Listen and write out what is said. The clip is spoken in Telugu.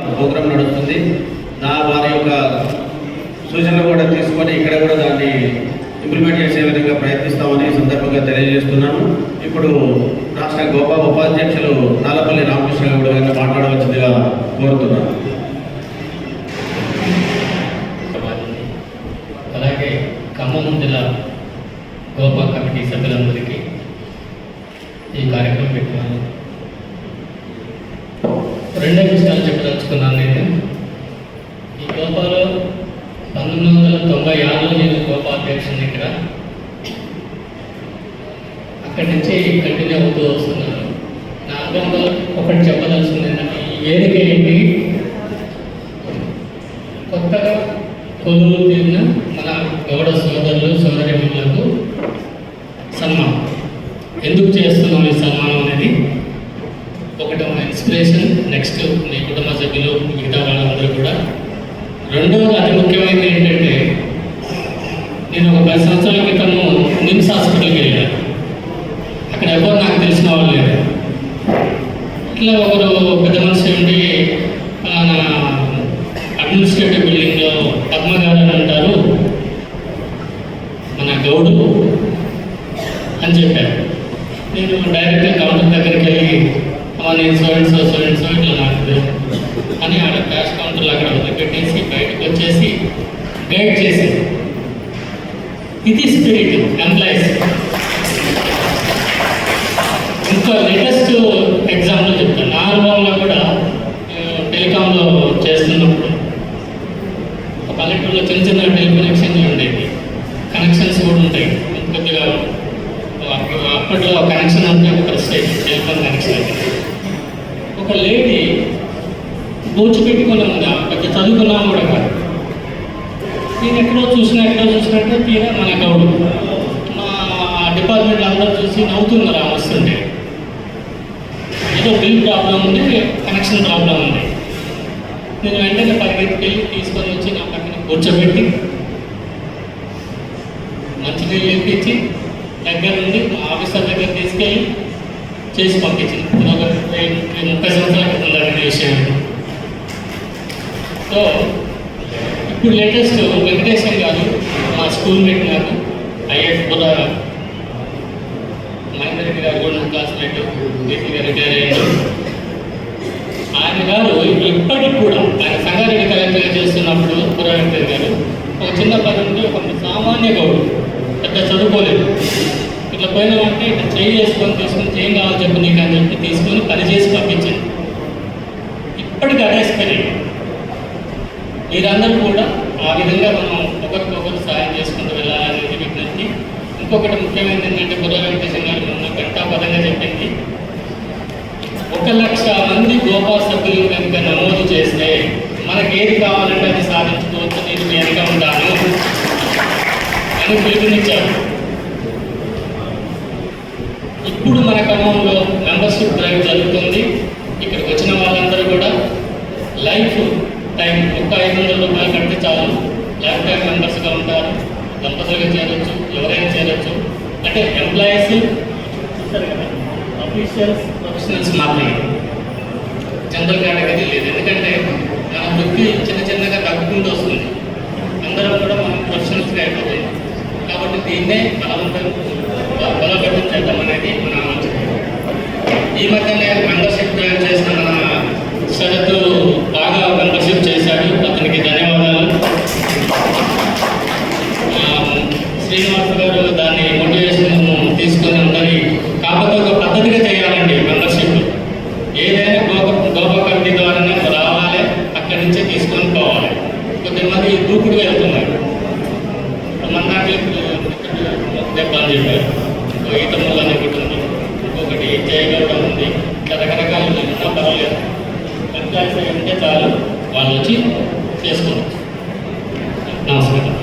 ప్రోగ్రాం నడుస్తుంది. నా వారి యొక్క సూచనలు కూడా తీసుకొని ఇక్కడ కూడా దాన్ని ఇంప్లిమెంట్ చేసే విధంగా ప్రయత్నిస్తామని సందర్భంగా తెలియజేస్తున్నాను. ఇప్పుడు రాష్ట్ర గోపా ఉపాధ్యక్షులు నాలపల్లి రామకృష్ణ గౌడ్ గారిని మాట్లాడవలసిందిగా కోరుతున్నాను. అలాగే ఖమ్మం జిల్లా గోపా కమిటీ సభ్యులందరికీ ఈ కార్యక్రమం పెట్టినాను రెండు విషయాలు చెప్పదలుచుకున్నాను నేను. ఈ గోపాలో పంతొమ్మిది వందల తొంభై ఆరులో నేను గోపా అధ్యక్షుని ఇక్కడ. అక్కడి నుంచి కంటిన్యూ అవుతూ వస్తున్నాను. నా అనుభవంలో ఒకటి చెప్పదలుచుకుంది ఏంటంటే ఈ వేదిక ఏంటి? కొత్తగా కొలువులు తిరిగిన మన గౌడ సోదరులు సోదరిమణులకు సన్మానం. ఎందుకు చేస్తున్నాం ఈ సన్మానం అనేది? ఒకటి మా ఇన్స్పిరేషన్ నెక్స్ట్ నీ కుటుంబ సభ్యులు మిగతా వాళ్ళందరూ కూడా. రెండవది అతి ముఖ్యమైనది ఏంటంటే నేను ఒక పది సంవత్సరాల క్రితము నిమ్స్ హాస్పిటల్కి వెళ్ళాను. అక్కడ ఎవరు నాకు తెలిసిన వాళ్ళు లేరు. ఇట్లా ఒకరు పెద్ద మనిషి ఉండి మన అడ్మినిస్ట్రేటివ్ బిల్డింగ్లో పద్మగారు అని అంటారు మన గౌడు అని చెప్పారు. నేను డైరెక్ట్గా కౌంటర్ దగ్గరికి నేను సో అండ్ సో ఇట్లా నాకు అని ఆడ క్యాష్ కౌంటర్లు అక్కడ వదిలిపెట్టేసి బయటకు వచ్చేసి గైడ్ చేసి ఇది స్పిరిట్ ఎంప్లాయీస్ ఇంకా లేటెస్ట్ ఎగ్జాంపుల్ చెప్తాను. నా అనుభవంలో కూడా టెలికాంలో చేస్తున్నప్పుడు పల్లెటూరులో చిన్న చిన్న టెలిఫోన్ ఎక్స్చేంజ్ కనెక్షన్స్ కూడా ఉంటాయి. కొద్దిగా అప్పట్లో కనెక్షన్ అంటే ఒక ప్రెస్టేజ్ టెలికాం కనెక్షన్ అంటే ఒక లేడీ దోచిపెట్టుకుని ఉంది ఆమె పెద్ద చదువుకున్నా కూడా కాదు. నేను ఎక్కడో చూసినా ఎక్కడో చూసినట్టే తీరా మన గౌడు. మా డిపార్ట్మెంట్ అందరూ చూసి నవ్వుతున్నారు ఆమె వస్తుంటే. ఏదో బిల్ ప్రాబ్లం ఉంది కనెక్షన్ ప్రాబ్లం ఉంది. నేను వెంటనే పరిగెత్తికి వెళ్ళి తీసుకొని వచ్చి నా పక్కన కూర్చోబెట్టి మంచినీళ్ళు ఇప్పించి దగ్గర నుండి మా ఆఫీసర్ దగ్గర తీసుకెళ్ళి చేసి పంపించింది ఇది ఒక ముప్పై సంవత్సరాల క్రితం జరిగిన విషయం సో ఇప్పుడు లేటెస్ట్ వెంకటేశం గారు మా స్కూల్ మేట్ ఐఎస్ కూడా మహేందర్ రెడ్డి గారు కూడా నా క్లాస్మేట్ డీసీగా రిటైర్ అయ్యారు. ఆయన గారు ఇప్పటికి కూడా ఆయన సంగారెడ్డి కలెక్టర్ చేస్తున్నప్పుడు పురాణి గారు ఒక చిన్న పని ఒక సామాన్య గౌరవం పెద్ద చదువుకోలేదు. ఇట్లా పోయినామంటే ఇట్లా చేయి చేసుకొని తీసుకొని చేయం కావాలి చెప్పు నీకు అని చెప్పి తీసుకొని పని చేసి పంపించింది ఇప్పటికి అదే స్పిరిట్ మీరందరూ కూడా ఆ విధంగా మనం ఒకరికొకరు సహాయం చేసుకుంటూ వెళ్ళాలనేది విజ్ఞప్తి ఇంకొకటి ముఖ్యమైనది ఏంటంటే బుర్ర వెంకటేశ్వర గారు మొన్న ఘంటాపదంగా చెప్పింది. ఒక లక్ష మంది గోపా సభ్యులు కనుక నమోదు చేస్తే మనకి ఏది కావాలంటే అది సాధించుకోవచ్చు నేను మీ వెనక ఉంటాను అని పిలుపునిచ్చాడు ఇప్పుడు మన క్రమంలో మెంబర్షిప్ డ్రైవ్ జరుగుతుంది ఇక్కడికి వచ్చిన వాళ్ళందరూ కూడా లైఫ్ టైం ఒక్క ఐదు వందల రూపాయలు కడితే చాలు. లైఫ్ టైం మెంబర్స్గా ఉంటారు దంపతులుగా చేరొచ్చు ఎవరైనా చేరొచ్చు. అంటే ఎంప్లాయీస్ అఫీషియల్స్ ప్రొఫెషనల్స్ మాత్రమే. జనరల్ కేటగిరీ లేదు. ఎందుకంటే మన వృత్తి చిన్న చిన్నగా తగ్గుకుంటూ వస్తుంది. అందరం కూడా మనం ప్రొఫెషనల్స్గా అయిపోతుంది కాబట్టి దీన్నే బలవంతం మధ్యనే మెంబర్షిప్ జాయిన్ చేసిన మన శరత్ బాగా మెంబర్షిప్ చేశాడు. అతనికి ధన్యవాదాలు. ఆ, శ్రీనివాస్ గారు దాన్ని మోటివేషన్ తీసుకొని ఉందని కాకపోతే ఒక పద్ధతిగా చేయాలండి మెంబర్షిప్. ఏదైనా గోప గోపా కమిటీ ద్వారానే రావాలి అక్కడి నుంచే తీసుకొని పోవాలి. కొద్దిమంది దూకుడుగా వెళ్తున్నారు. మన దాంట్లో దెబ్బ చెప్పారు. ఇంకో ఈత ఒకటి ఇంకొకటి జయగౌడ ఉంది ఇట్లా రకరకాలు ఉన్నా పర్వాలేదు ఎంప్లాయీస్ ఉంటే చాలు వాళ్ళు వచ్చి చేసుకోవచ్చు నమస్కారం.